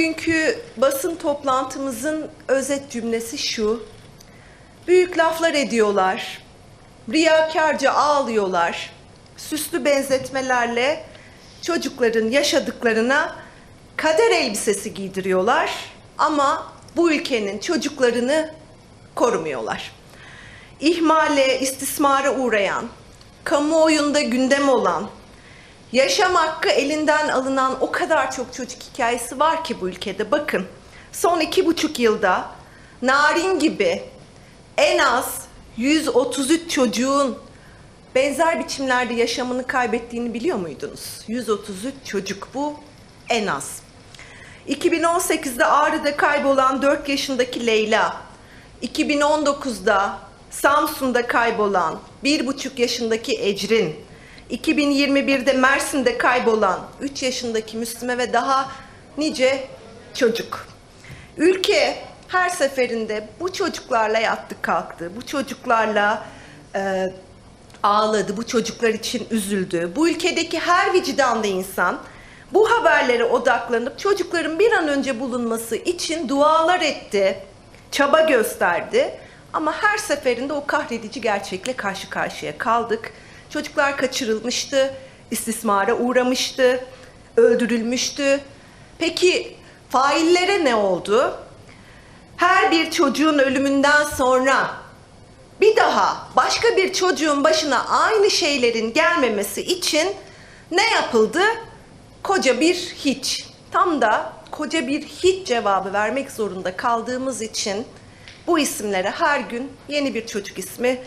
Bugünkü basın toplantımızın özet cümlesi şu. Büyük laflar ediyorlar. Riyakarca ağlıyorlar. Süslü benzetmelerle çocukların yaşadıklarına kader elbisesi giydiriyorlar ama bu ülkenin çocuklarını korumuyorlar. İhmale, istismara uğrayan, kamuoyunda gündem olan, Yaşam hakkı elinden alınan o kadar çok çocuk hikayesi var ki bu ülkede. Bakın son iki buçuk yılda Narin gibi en az 133 çocuğun benzer biçimlerde yaşamını kaybettiğini biliyor muydunuz? 133 çocuk bu en az. 2018'de Ağrı'da kaybolan 4 yaşındaki Leyla, 2019'da Samsun'da kaybolan 1,5 yaşındaki Ecrin, 2021'de Mersin'de kaybolan 3 yaşındaki Müslüme ve daha nice çocuk. Ülke her seferinde bu çocuklarla yattı kalktı, bu çocuklarla e, ağladı, bu çocuklar için üzüldü. Bu ülkedeki her vicdanlı insan bu haberlere odaklanıp çocukların bir an önce bulunması için dualar etti, çaba gösterdi. Ama her seferinde o kahredici gerçekle karşı karşıya kaldık. Çocuklar kaçırılmıştı, istismara uğramıştı, öldürülmüştü. Peki faillere ne oldu? Her bir çocuğun ölümünden sonra bir daha başka bir çocuğun başına aynı şeylerin gelmemesi için ne yapıldı? Koca bir hiç. Tam da koca bir hiç cevabı vermek zorunda kaldığımız için bu isimlere her gün yeni bir çocuk ismi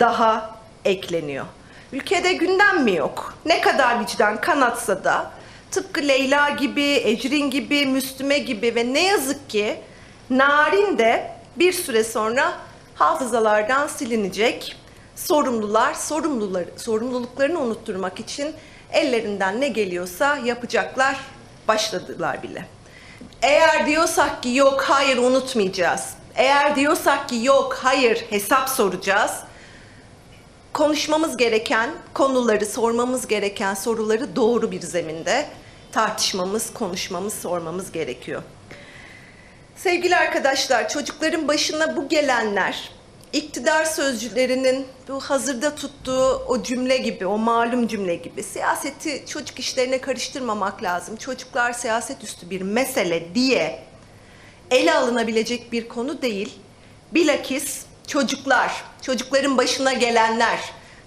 daha ekleniyor. Ülkede gündem mi yok? Ne kadar vicdan kanatsa da tıpkı Leyla gibi, Ecrin gibi, Müslüme gibi ve ne yazık ki Narin de bir süre sonra hafızalardan silinecek. Sorumlular sorumlular, sorumluluklarını unutturmak için ellerinden ne geliyorsa yapacaklar, başladılar bile. Eğer diyorsak ki yok hayır unutmayacağız. Eğer diyorsak ki yok hayır hesap soracağız. Konuşmamız gereken konuları, sormamız gereken soruları doğru bir zeminde tartışmamız, konuşmamız, sormamız gerekiyor. Sevgili arkadaşlar, çocukların başına bu gelenler iktidar sözcülerinin bu hazırda tuttuğu o cümle gibi, o malum cümle gibi siyaseti çocuk işlerine karıştırmamak lazım. Çocuklar siyaset üstü bir mesele diye ele alınabilecek bir konu değil. Bilakis çocuklar, çocukların başına gelenler,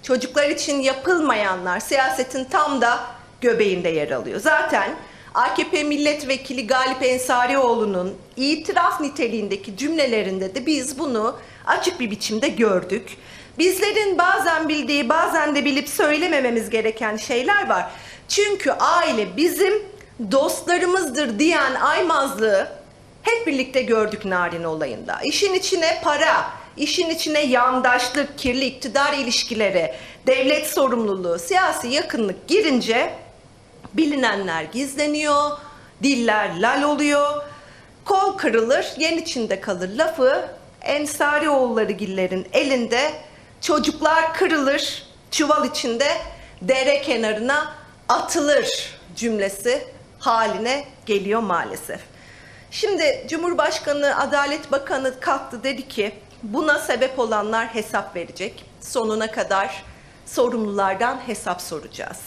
çocuklar için yapılmayanlar siyasetin tam da göbeğinde yer alıyor. Zaten AKP milletvekili Galip Ensarioğlu'nun itiraf niteliğindeki cümlelerinde de biz bunu açık bir biçimde gördük. Bizlerin bazen bildiği, bazen de bilip söylemememiz gereken şeyler var. Çünkü aile bizim dostlarımızdır diyen aymazlığı hep birlikte gördük Narin olayında. İşin içine para, işin içine yandaşlık, kirli iktidar ilişkileri, devlet sorumluluğu, siyasi yakınlık girince bilinenler gizleniyor, diller lal oluyor, kol kırılır, yen içinde kalır lafı Ensari oğulları gillerin elinde çocuklar kırılır, çuval içinde dere kenarına atılır cümlesi haline geliyor maalesef. Şimdi Cumhurbaşkanı, Adalet Bakanı kalktı dedi ki buna sebep olanlar hesap verecek. Sonuna kadar sorumlulardan hesap soracağız.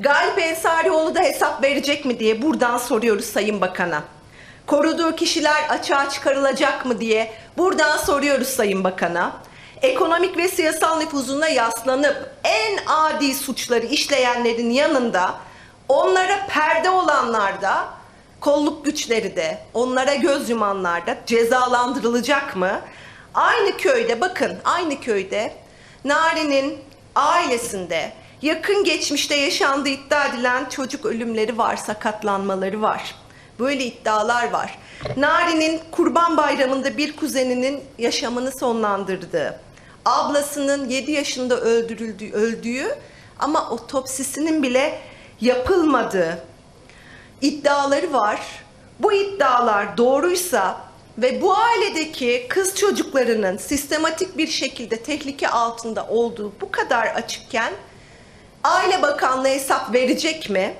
Galip Ensarioğlu da hesap verecek mi diye buradan soruyoruz Sayın Bakan'a. Koruduğu kişiler açığa çıkarılacak mı diye buradan soruyoruz Sayın Bakan'a. Ekonomik ve siyasal nüfuzuna yaslanıp en adi suçları işleyenlerin yanında onlara perde olanlar da kolluk güçleri de onlara göz yumanlar da cezalandırılacak mı? Aynı köyde bakın aynı köyde Nari'nin ailesinde yakın geçmişte yaşandığı iddia edilen çocuk ölümleri var, sakatlanmaları var. Böyle iddialar var. Nari'nin Kurban Bayramı'nda bir kuzeninin yaşamını sonlandırdığı, ablasının 7 yaşında öldürüldüğü, öldüğü ama otopsisinin bile yapılmadığı iddiaları var. Bu iddialar doğruysa ve bu ailedeki kız çocuklarının sistematik bir şekilde tehlike altında olduğu bu kadar açıkken Aile Bakanlığı hesap verecek mi?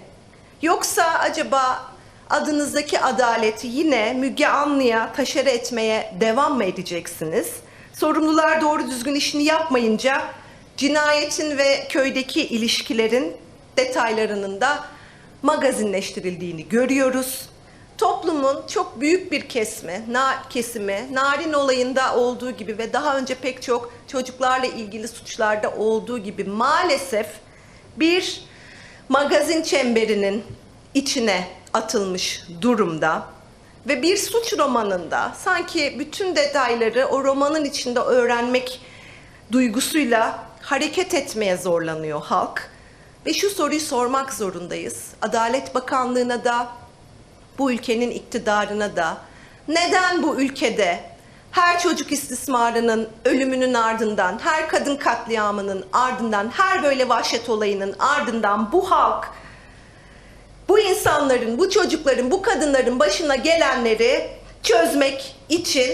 Yoksa acaba adınızdaki adaleti yine Müge Anlı'ya taşere etmeye devam mı edeceksiniz? Sorumlular doğru düzgün işini yapmayınca cinayetin ve köydeki ilişkilerin detaylarının da magazinleştirildiğini görüyoruz. Toplumun çok büyük bir kesimi, na, kesimi Narin olayında olduğu gibi ve daha önce pek çok çocuklarla ilgili suçlarda olduğu gibi maalesef bir magazin çemberinin içine atılmış durumda ve bir suç romanında sanki bütün detayları o romanın içinde öğrenmek duygusuyla hareket etmeye zorlanıyor halk. Ve şu soruyu sormak zorundayız. Adalet Bakanlığı'na da, bu ülkenin iktidarına da neden bu ülkede her çocuk istismarının ölümünün ardından, her kadın katliamının ardından, her böyle vahşet olayının ardından bu halk bu insanların, bu çocukların, bu kadınların başına gelenleri çözmek için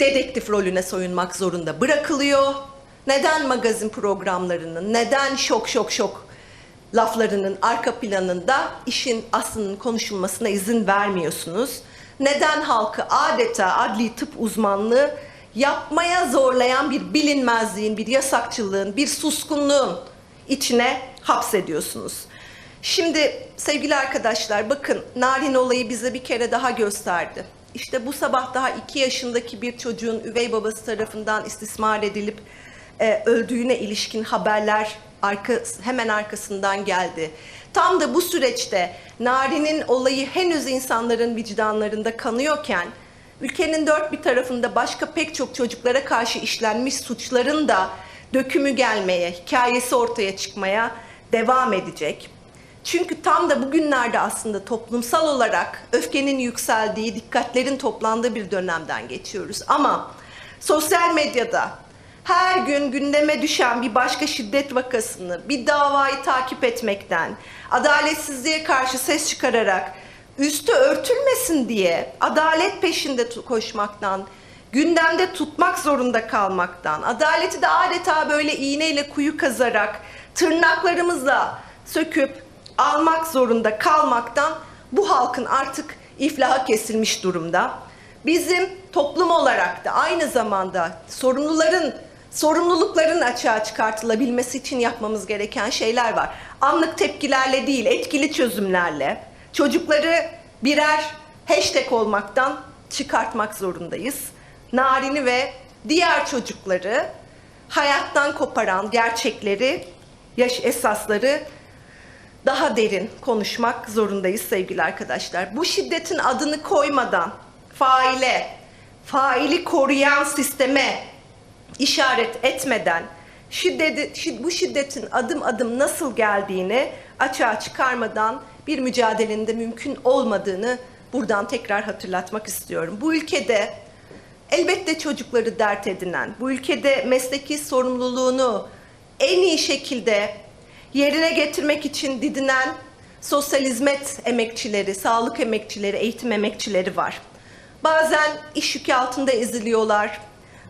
dedektif rolüne soyunmak zorunda bırakılıyor. Neden magazin programlarının, neden şok şok şok laflarının arka planında işin aslının konuşulmasına izin vermiyorsunuz? Neden halkı adeta adli tıp uzmanlığı yapmaya zorlayan bir bilinmezliğin, bir yasakçılığın, bir suskunluğun içine hapsediyorsunuz? Şimdi sevgili arkadaşlar bakın Narin olayı bize bir kere daha gösterdi. İşte bu sabah daha iki yaşındaki bir çocuğun üvey babası tarafından istismar edilip e, öldüğüne ilişkin haberler arka, hemen arkasından geldi. Tam da bu süreçte Narin'in olayı henüz insanların vicdanlarında kanıyorken ülkenin dört bir tarafında başka pek çok çocuklara karşı işlenmiş suçların da dökümü gelmeye, hikayesi ortaya çıkmaya devam edecek. Çünkü tam da bugünlerde aslında toplumsal olarak öfkenin yükseldiği, dikkatlerin toplandığı bir dönemden geçiyoruz. Ama sosyal medyada her gün gündeme düşen bir başka şiddet vakasını, bir davayı takip etmekten, adaletsizliğe karşı ses çıkararak üstü örtülmesin diye adalet peşinde koşmaktan, gündemde tutmak zorunda kalmaktan, adaleti de adeta böyle iğneyle kuyu kazarak tırnaklarımızla söküp almak zorunda kalmaktan bu halkın artık iflaha kesilmiş durumda. Bizim toplum olarak da aynı zamanda sorumluların sorumlulukların açığa çıkartılabilmesi için yapmamız gereken şeyler var. Anlık tepkilerle değil, etkili çözümlerle çocukları birer hashtag olmaktan çıkartmak zorundayız. Narin'i ve diğer çocukları hayattan koparan gerçekleri, yaş esasları daha derin konuşmak zorundayız sevgili arkadaşlar. Bu şiddetin adını koymadan faile, faili koruyan sisteme işaret etmeden şiddeti, şid- bu şiddetin adım adım nasıl geldiğini açığa çıkarmadan bir mücadelenin de mümkün olmadığını buradan tekrar hatırlatmak istiyorum. Bu ülkede elbette çocukları dert edinen, bu ülkede mesleki sorumluluğunu en iyi şekilde yerine getirmek için didinen sosyal hizmet emekçileri, sağlık emekçileri, eğitim emekçileri var. Bazen iş yükü altında eziliyorlar.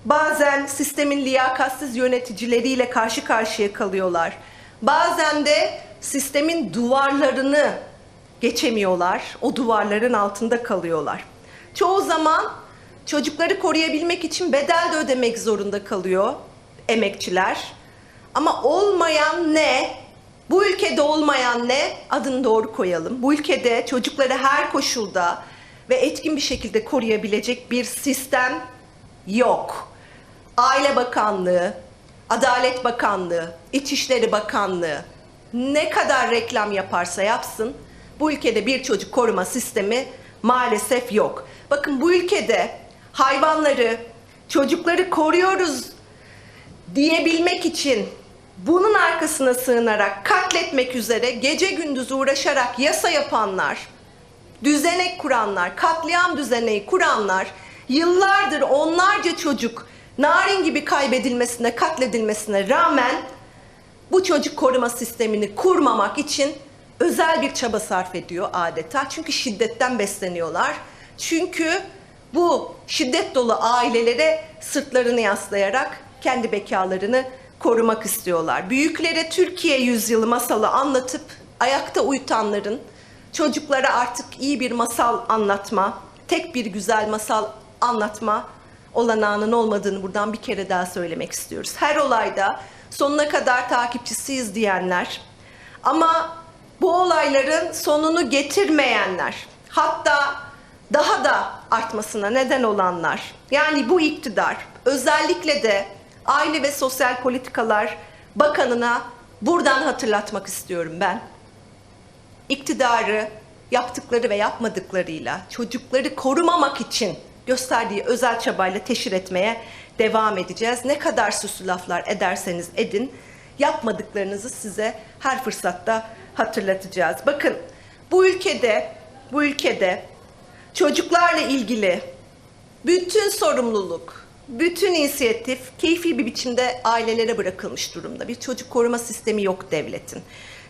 Bazen sistemin liyakatsiz yöneticileriyle karşı karşıya kalıyorlar. Bazen de sistemin duvarlarını geçemiyorlar. O duvarların altında kalıyorlar. Çoğu zaman çocukları koruyabilmek için bedel de ödemek zorunda kalıyor emekçiler. Ama olmayan ne? Bu ülkede olmayan ne? Adını doğru koyalım. Bu ülkede çocukları her koşulda ve etkin bir şekilde koruyabilecek bir sistem yok. Aile Bakanlığı, Adalet Bakanlığı, İçişleri Bakanlığı ne kadar reklam yaparsa yapsın bu ülkede bir çocuk koruma sistemi maalesef yok. Bakın bu ülkede hayvanları, çocukları koruyoruz diyebilmek için bunun arkasına sığınarak katletmek üzere gece gündüz uğraşarak yasa yapanlar, düzenek kuranlar, katliam düzeneği kuranlar yıllardır onlarca çocuk narin gibi kaybedilmesine, katledilmesine rağmen bu çocuk koruma sistemini kurmamak için özel bir çaba sarf ediyor adeta. Çünkü şiddetten besleniyorlar. Çünkü bu şiddet dolu ailelere sırtlarını yaslayarak kendi bekalarını korumak istiyorlar. Büyüklere Türkiye yüzyılı masalı anlatıp ayakta uyutanların Çocuklara artık iyi bir masal anlatma, tek bir güzel masal anlatma olanağının olmadığını buradan bir kere daha söylemek istiyoruz. Her olayda sonuna kadar takipçisiyiz diyenler ama bu olayların sonunu getirmeyenler, hatta daha da artmasına neden olanlar, yani bu iktidar özellikle de Aile ve Sosyal Politikalar Bakanına buradan hatırlatmak istiyorum ben. İktidarı yaptıkları ve yapmadıklarıyla çocukları korumamak için gösterdiği özel çabayla teşhir etmeye devam edeceğiz. Ne kadar süslü laflar ederseniz edin, yapmadıklarınızı size her fırsatta hatırlatacağız. Bakın bu ülkede, bu ülkede çocuklarla ilgili bütün sorumluluk, bütün inisiyatif keyfi bir biçimde ailelere bırakılmış durumda. Bir çocuk koruma sistemi yok devletin.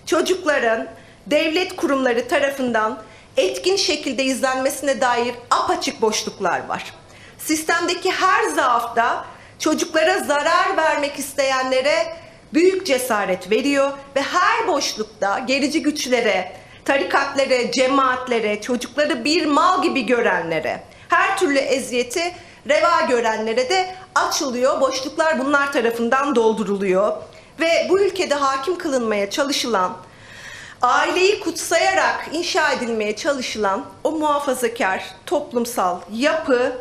Çocukların devlet kurumları tarafından etkin şekilde izlenmesine dair apaçık boşluklar var. Sistemdeki her zaafta çocuklara zarar vermek isteyenlere büyük cesaret veriyor ve her boşlukta gerici güçlere, tarikatlere, cemaatlere, çocukları bir mal gibi görenlere, her türlü eziyeti reva görenlere de açılıyor. Boşluklar bunlar tarafından dolduruluyor. Ve bu ülkede hakim kılınmaya çalışılan, aileyi kutsayarak inşa edilmeye çalışılan o muhafazakar toplumsal yapı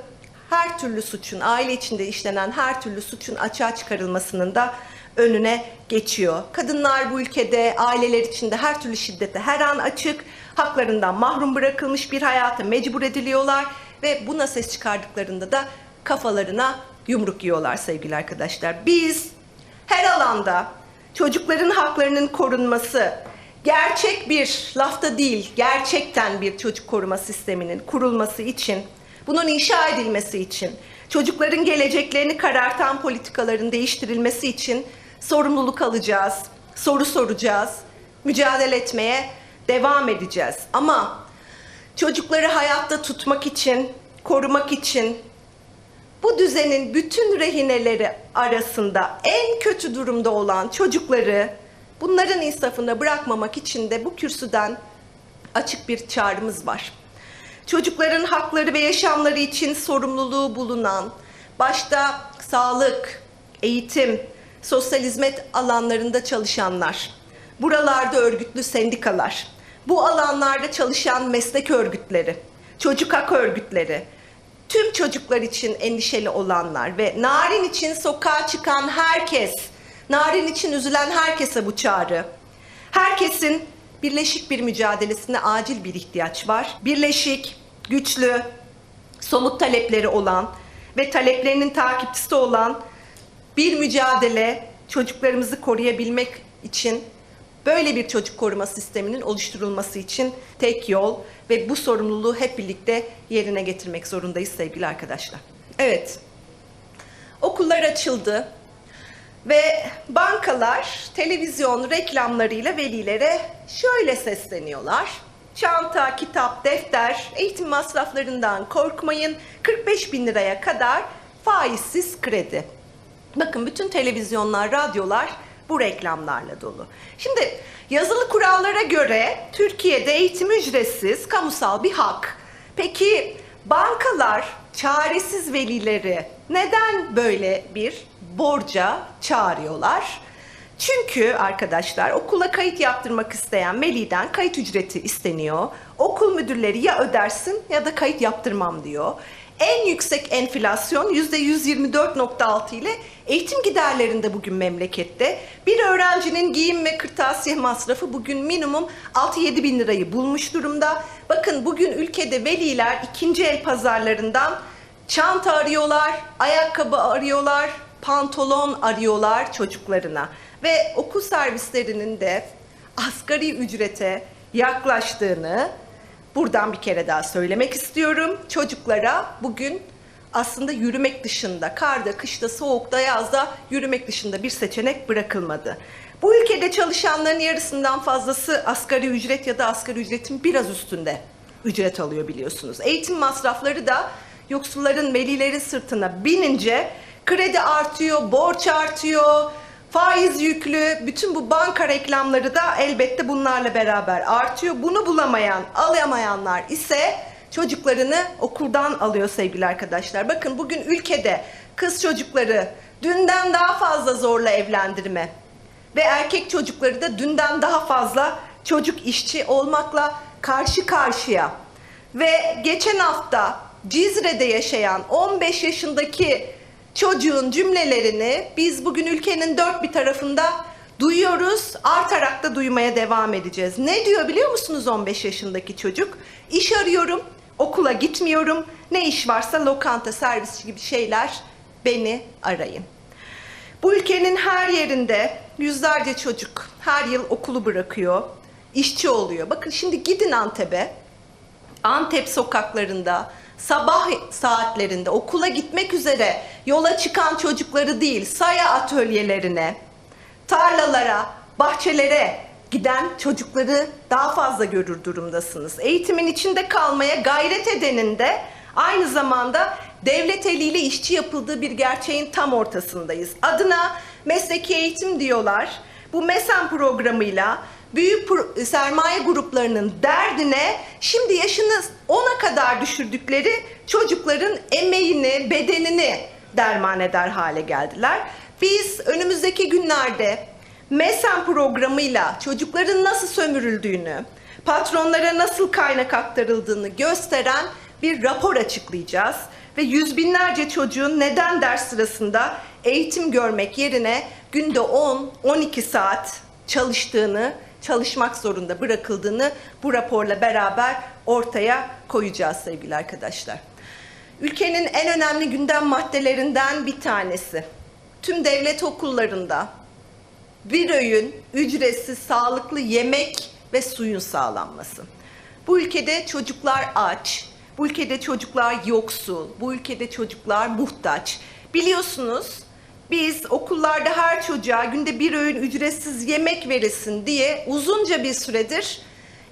her türlü suçun, aile içinde işlenen her türlü suçun açığa çıkarılmasının da önüne geçiyor. Kadınlar bu ülkede aileler içinde her türlü şiddete her an açık, haklarından mahrum bırakılmış bir hayata mecbur ediliyorlar ve buna ses çıkardıklarında da kafalarına yumruk yiyorlar sevgili arkadaşlar. Biz her alanda çocukların haklarının korunması, gerçek bir lafta değil, gerçekten bir çocuk koruma sisteminin kurulması için, bunun inşa edilmesi için, çocukların geleceklerini karartan politikaların değiştirilmesi için sorumluluk alacağız, soru soracağız, mücadele etmeye devam edeceğiz. Ama çocukları hayatta tutmak için, korumak için bu düzenin bütün rehineleri arasında en kötü durumda olan çocukları bunların insafına bırakmamak için de bu kürsüden açık bir çağrımız var. Çocukların hakları ve yaşamları için sorumluluğu bulunan, başta sağlık, eğitim, sosyal hizmet alanlarında çalışanlar, buralarda örgütlü sendikalar, bu alanlarda çalışan meslek örgütleri, çocuk hak örgütleri, tüm çocuklar için endişeli olanlar ve narin için sokağa çıkan herkes, narin için üzülen herkese bu çağrı. Herkesin birleşik bir mücadelesine acil bir ihtiyaç var. Birleşik, güçlü, somut talepleri olan ve taleplerinin takipçisi olan bir mücadele çocuklarımızı koruyabilmek için böyle bir çocuk koruma sisteminin oluşturulması için tek yol ve bu sorumluluğu hep birlikte yerine getirmek zorundayız sevgili arkadaşlar. Evet. Okullar açıldı ve bankalar televizyon reklamlarıyla velilere şöyle sesleniyorlar. Çanta, kitap, defter, eğitim masraflarından korkmayın. 45 bin liraya kadar faizsiz kredi. Bakın bütün televizyonlar, radyolar bu reklamlarla dolu. Şimdi yazılı kurallara göre Türkiye'de eğitim ücretsiz, kamusal bir hak. Peki bankalar çaresiz velileri neden böyle bir borca çağırıyorlar? Çünkü arkadaşlar okula kayıt yaptırmak isteyen veliden kayıt ücreti isteniyor. Okul müdürleri ya ödersin ya da kayıt yaptırmam diyor. En yüksek enflasyon %124.6 ile eğitim giderlerinde bugün memlekette. Bir öğrencinin giyim ve kırtasiye masrafı bugün minimum 6-7 bin lirayı bulmuş durumda. Bakın bugün ülkede veliler ikinci el pazarlarından çanta arıyorlar, ayakkabı arıyorlar, pantolon arıyorlar çocuklarına. Ve okul servislerinin de asgari ücrete yaklaştığını buradan bir kere daha söylemek istiyorum. Çocuklara bugün aslında yürümek dışında, karda, kışta, soğukta, yazda yürümek dışında bir seçenek bırakılmadı. Bu ülkede çalışanların yarısından fazlası asgari ücret ya da asgari ücretin biraz üstünde ücret alıyor biliyorsunuz. Eğitim masrafları da yoksulların, velilerin sırtına binince kredi artıyor, borç artıyor, Faiz yüklü, bütün bu banka reklamları da elbette bunlarla beraber artıyor. Bunu bulamayan, alamayanlar ise çocuklarını okuldan alıyor sevgili arkadaşlar. Bakın bugün ülkede kız çocukları dünden daha fazla zorla evlendirme ve erkek çocukları da dünden daha fazla çocuk işçi olmakla karşı karşıya. Ve geçen hafta Cizre'de yaşayan 15 yaşındaki çocuğun cümlelerini biz bugün ülkenin dört bir tarafında duyuyoruz. Artarak da duymaya devam edeceğiz. Ne diyor biliyor musunuz 15 yaşındaki çocuk? İş arıyorum, okula gitmiyorum. Ne iş varsa lokanta, servis gibi şeyler beni arayın. Bu ülkenin her yerinde yüzlerce çocuk her yıl okulu bırakıyor, işçi oluyor. Bakın şimdi gidin Antep'e. Antep sokaklarında sabah saatlerinde okula gitmek üzere yola çıkan çocukları değil, saya atölyelerine, tarlalara, bahçelere giden çocukları daha fazla görür durumdasınız. Eğitimin içinde kalmaya gayret edenin de aynı zamanda devlet eliyle işçi yapıldığı bir gerçeğin tam ortasındayız. Adına mesleki eğitim diyorlar. Bu MESEN programıyla büyük sermaye gruplarının derdine şimdi yaşını 10'a kadar düşürdükleri çocukların emeğini, bedenini derman eder hale geldiler. Biz önümüzdeki günlerde MESEN programıyla çocukların nasıl sömürüldüğünü, patronlara nasıl kaynak aktarıldığını gösteren bir rapor açıklayacağız ve yüz binlerce çocuğun neden ders sırasında eğitim görmek yerine günde 10-12 saat çalıştığını, çalışmak zorunda bırakıldığını bu raporla beraber ortaya koyacağız sevgili arkadaşlar. Ülkenin en önemli gündem maddelerinden bir tanesi. Tüm devlet okullarında bir öğün ücretsiz sağlıklı yemek ve suyun sağlanması. Bu ülkede çocuklar aç, bu ülkede çocuklar yoksul, bu ülkede çocuklar muhtaç. Biliyorsunuz biz okullarda her çocuğa günde bir öğün ücretsiz yemek verilsin diye uzunca bir süredir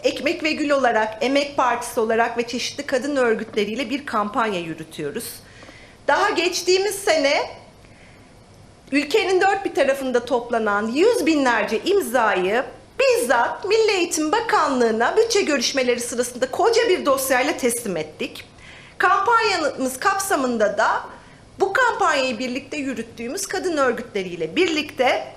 Ekmek ve Gül olarak, Emek Partisi olarak ve çeşitli kadın örgütleriyle bir kampanya yürütüyoruz. Daha geçtiğimiz sene ülkenin dört bir tarafında toplanan yüz binlerce imzayı bizzat Milli Eğitim Bakanlığı'na bütçe görüşmeleri sırasında koca bir dosyayla teslim ettik. Kampanyamız kapsamında da bu kampanyayı birlikte yürüttüğümüz kadın örgütleriyle birlikte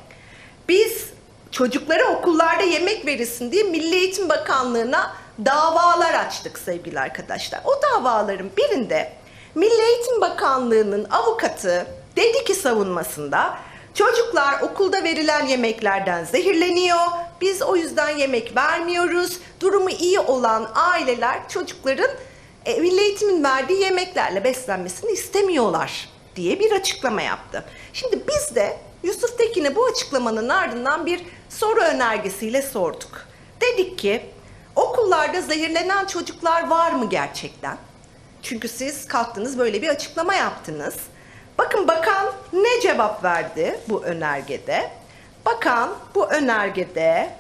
biz çocuklara okullarda yemek verilsin diye Milli Eğitim Bakanlığı'na davalar açtık sevgili arkadaşlar. O davaların birinde Milli Eğitim Bakanlığı'nın avukatı dedi ki savunmasında çocuklar okulda verilen yemeklerden zehirleniyor. Biz o yüzden yemek vermiyoruz. Durumu iyi olan aileler çocukların e, Milli Eğitim'in verdiği yemeklerle beslenmesini istemiyorlar diye bir açıklama yaptı. Şimdi biz de Yusuf Tekin'e bu açıklamanın ardından bir soru önergesiyle sorduk. Dedik ki okullarda zehirlenen çocuklar var mı gerçekten? Çünkü siz kalktınız böyle bir açıklama yaptınız. Bakın bakan ne cevap verdi bu önergede? Bakan bu önergede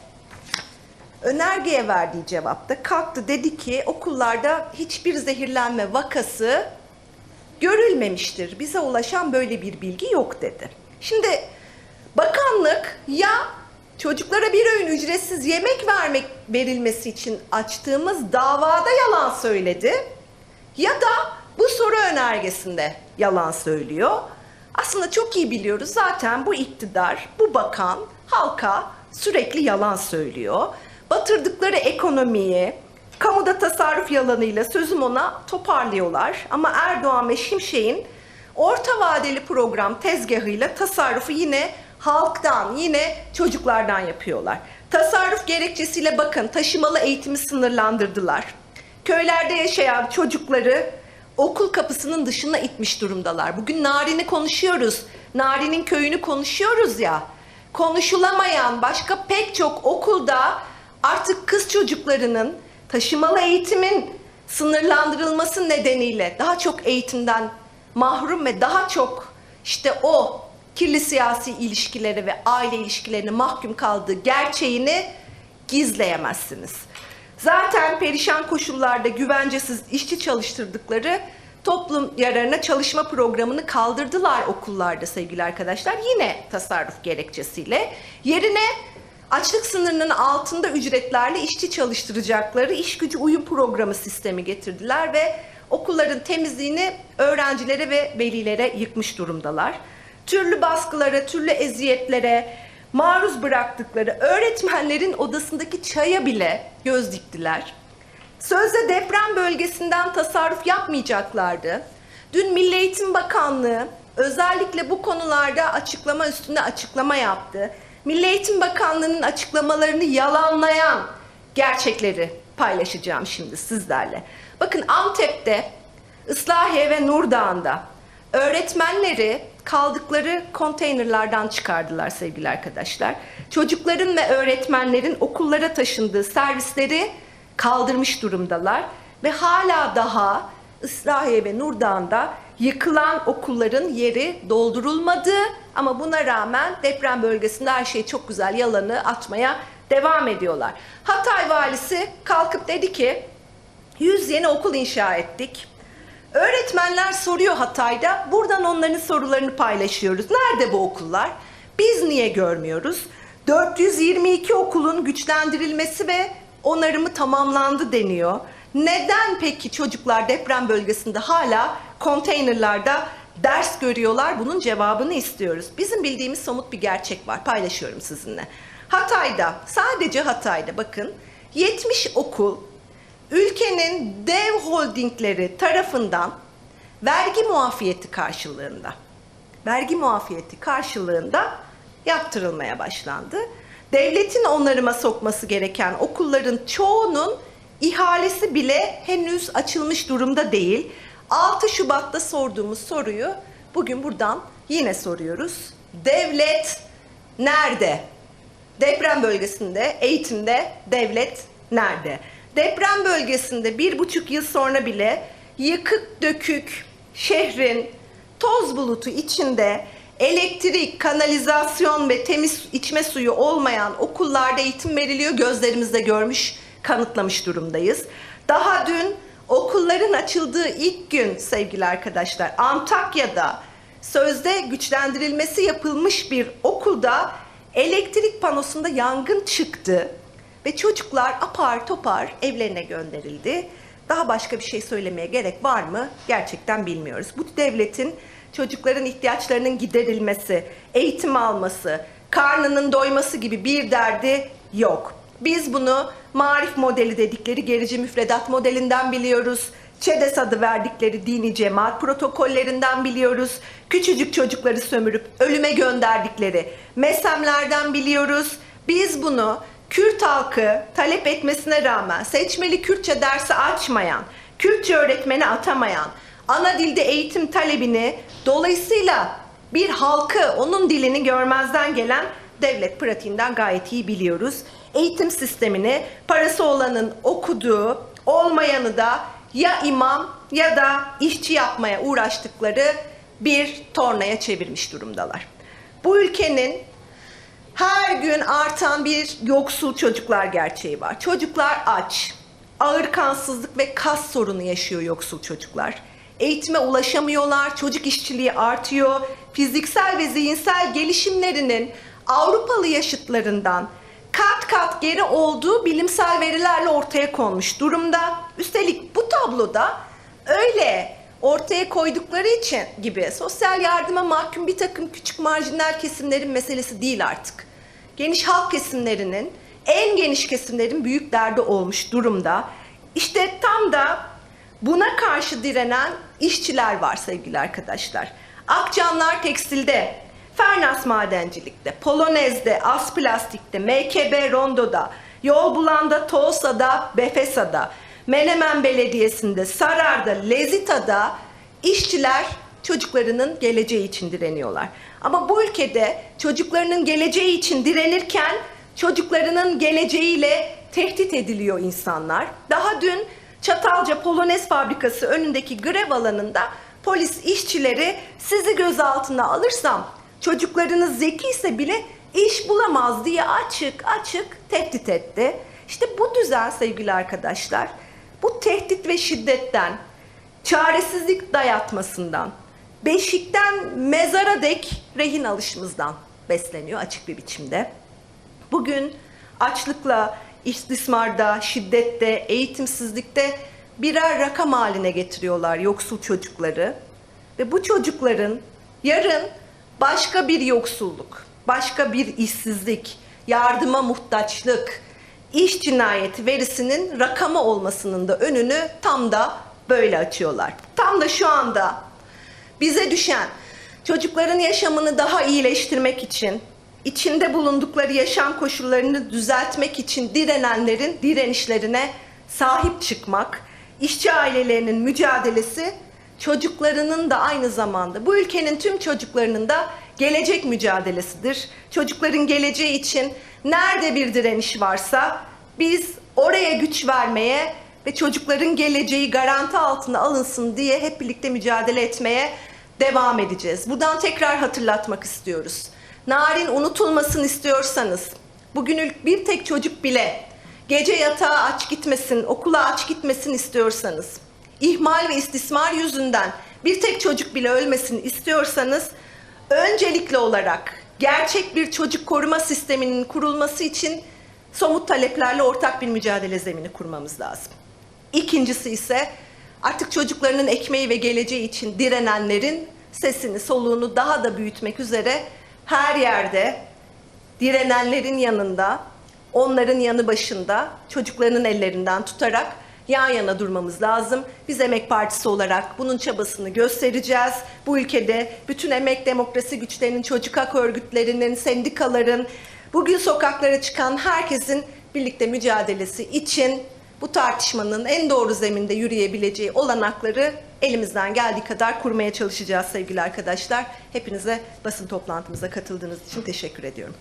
önergeye verdiği cevapta kalktı dedi ki okullarda hiçbir zehirlenme vakası görülmemiştir. Bize ulaşan böyle bir bilgi yok dedi. Şimdi bakanlık ya çocuklara bir öğün ücretsiz yemek vermek verilmesi için açtığımız davada yalan söyledi ya da bu soru önergesinde yalan söylüyor. Aslında çok iyi biliyoruz zaten bu iktidar, bu bakan halka sürekli yalan söylüyor. Batırdıkları ekonomiyi, kamuda tasarruf yalanıyla sözüm ona toparlıyorlar. Ama Erdoğan ve Şimşek'in orta vadeli program tezgahıyla tasarrufu yine halktan, yine çocuklardan yapıyorlar. Tasarruf gerekçesiyle bakın taşımalı eğitimi sınırlandırdılar. Köylerde yaşayan çocukları okul kapısının dışına itmiş durumdalar. Bugün Narin'i konuşuyoruz. Narin'in köyünü konuşuyoruz ya. Konuşulamayan başka pek çok okulda artık kız çocuklarının taşımalı eğitimin sınırlandırılması nedeniyle daha çok eğitimden mahrum ve daha çok işte o kirli siyasi ilişkileri ve aile ilişkilerine mahkum kaldığı gerçeğini gizleyemezsiniz. Zaten perişan koşullarda güvencesiz işçi çalıştırdıkları toplum yararına çalışma programını kaldırdılar okullarda sevgili arkadaşlar. Yine tasarruf gerekçesiyle. Yerine açlık sınırının altında ücretlerle işçi çalıştıracakları iş gücü uyum programı sistemi getirdiler ve okulların temizliğini öğrencilere ve velilere yıkmış durumdalar. Türlü baskılara, türlü eziyetlere maruz bıraktıkları öğretmenlerin odasındaki çaya bile göz diktiler. Sözde deprem bölgesinden tasarruf yapmayacaklardı. Dün Milli Eğitim Bakanlığı özellikle bu konularda açıklama üstünde açıklama yaptı. Milli Eğitim Bakanlığı'nın açıklamalarını yalanlayan gerçekleri paylaşacağım şimdi sizlerle. Bakın Antep'te, Islahiye ve Nurdağ'ında öğretmenleri kaldıkları konteynerlardan çıkardılar sevgili arkadaşlar. Çocukların ve öğretmenlerin okullara taşındığı servisleri kaldırmış durumdalar ve hala daha Islahiye ve Nurdağ'ında yıkılan okulların yeri doldurulmadı ama buna rağmen deprem bölgesinde her şey çok güzel yalanı atmaya devam ediyorlar. Hatay valisi kalkıp dedi ki 100 yeni okul inşa ettik. Öğretmenler soruyor Hatay'da. Buradan onların sorularını paylaşıyoruz. Nerede bu okullar? Biz niye görmüyoruz? 422 okulun güçlendirilmesi ve onarımı tamamlandı deniyor. Neden peki çocuklar deprem bölgesinde hala konteynerlarda ders görüyorlar? Bunun cevabını istiyoruz. Bizim bildiğimiz somut bir gerçek var. Paylaşıyorum sizinle. Hatay'da, sadece Hatay'da bakın 70 okul ülkenin dev holdingleri tarafından vergi muafiyeti karşılığında vergi muafiyeti karşılığında yaptırılmaya başlandı. Devletin onarıma sokması gereken okulların çoğunun ihalesi bile henüz açılmış durumda değil. 6 Şubat'ta sorduğumuz soruyu bugün buradan yine soruyoruz. Devlet nerede? Deprem bölgesinde, eğitimde devlet nerede? Deprem bölgesinde bir buçuk yıl sonra bile yıkık dökük şehrin toz bulutu içinde elektrik, kanalizasyon ve temiz içme suyu olmayan okullarda eğitim veriliyor. Gözlerimizde görmüş, kanıtlamış durumdayız. Daha dün okulların açıldığı ilk gün sevgili arkadaşlar Antakya'da sözde güçlendirilmesi yapılmış bir okulda elektrik panosunda yangın çıktı ve çocuklar apar topar evlerine gönderildi. Daha başka bir şey söylemeye gerek var mı? Gerçekten bilmiyoruz. Bu devletin çocukların ihtiyaçlarının giderilmesi, eğitim alması, karnının doyması gibi bir derdi yok. Biz bunu marif modeli dedikleri gerici müfredat modelinden biliyoruz. ÇEDES adı verdikleri dini cemaat protokollerinden biliyoruz. Küçücük çocukları sömürüp ölüme gönderdikleri mesemlerden biliyoruz. Biz bunu Kürt halkı talep etmesine rağmen seçmeli Kürtçe dersi açmayan, Kürtçe öğretmeni atamayan, ana dilde eğitim talebini dolayısıyla bir halkı onun dilini görmezden gelen devlet pratiğinden gayet iyi biliyoruz. Eğitim sistemini parası olanın okuduğu, olmayanı da ya imam ya da işçi yapmaya uğraştıkları bir tornaya çevirmiş durumdalar. Bu ülkenin her gün artan bir yoksul çocuklar gerçeği var. Çocuklar aç, ağır kansızlık ve kas sorunu yaşıyor yoksul çocuklar. Eğitime ulaşamıyorlar, çocuk işçiliği artıyor. Fiziksel ve zihinsel gelişimlerinin Avrupalı yaşıtlarından geri olduğu bilimsel verilerle ortaya konmuş durumda. Üstelik bu tabloda öyle ortaya koydukları için gibi sosyal yardıma mahkum bir takım küçük marjinal kesimlerin meselesi değil artık. Geniş halk kesimlerinin, en geniş kesimlerin büyük derdi olmuş durumda. İşte tam da buna karşı direnen işçiler var sevgili arkadaşlar. Akcanlar tekstilde, Fernas madencilikte, Polonez'de, Asplastik'te, MKB Rondo'da, Yol Bulan'da, Tosa'da, Befesa'da, Menemen Belediyesi'nde, Sarar'da, Lezita'da işçiler çocuklarının geleceği için direniyorlar. Ama bu ülkede çocuklarının geleceği için direnirken çocuklarının geleceğiyle tehdit ediliyor insanlar. Daha dün Çatalca Polonez Fabrikası önündeki grev alanında polis işçileri sizi gözaltına alırsam çocuklarınız zekiyse bile iş bulamaz diye açık açık tehdit etti. İşte bu düzen sevgili arkadaşlar bu tehdit ve şiddetten çaresizlik dayatmasından, beşikten mezara dek rehin alışımızdan besleniyor açık bir biçimde. Bugün açlıkla, istismarda, şiddette, eğitimsizlikte birer rakam haline getiriyorlar yoksul çocukları. Ve bu çocukların yarın başka bir yoksulluk, başka bir işsizlik, yardıma muhtaçlık, iş cinayeti verisinin rakamı olmasının da önünü tam da böyle açıyorlar. Tam da şu anda bize düşen çocukların yaşamını daha iyileştirmek için, içinde bulundukları yaşam koşullarını düzeltmek için direnenlerin direnişlerine sahip çıkmak, işçi ailelerinin mücadelesi çocuklarının da aynı zamanda bu ülkenin tüm çocuklarının da gelecek mücadelesidir. Çocukların geleceği için nerede bir direniş varsa biz oraya güç vermeye ve çocukların geleceği garanti altına alınsın diye hep birlikte mücadele etmeye devam edeceğiz. Buradan tekrar hatırlatmak istiyoruz. Narin unutulmasın istiyorsanız, bugün bir tek çocuk bile gece yatağa aç gitmesin, okula aç gitmesin istiyorsanız, ihmal ve istismar yüzünden bir tek çocuk bile ölmesin istiyorsanız, öncelikli olarak gerçek bir çocuk koruma sisteminin kurulması için somut taleplerle ortak bir mücadele zemini kurmamız lazım. İkincisi ise artık çocuklarının ekmeği ve geleceği için direnenlerin sesini, soluğunu daha da büyütmek üzere her yerde direnenlerin yanında, onların yanı başında çocuklarının ellerinden tutarak yan yana durmamız lazım. Biz Emek Partisi olarak bunun çabasını göstereceğiz. Bu ülkede bütün emek demokrasi güçlerinin, çocuk hak örgütlerinin, sendikaların, bugün sokaklara çıkan herkesin birlikte mücadelesi için bu tartışmanın en doğru zeminde yürüyebileceği olanakları elimizden geldiği kadar kurmaya çalışacağız sevgili arkadaşlar. Hepinize basın toplantımıza katıldığınız için teşekkür ediyorum.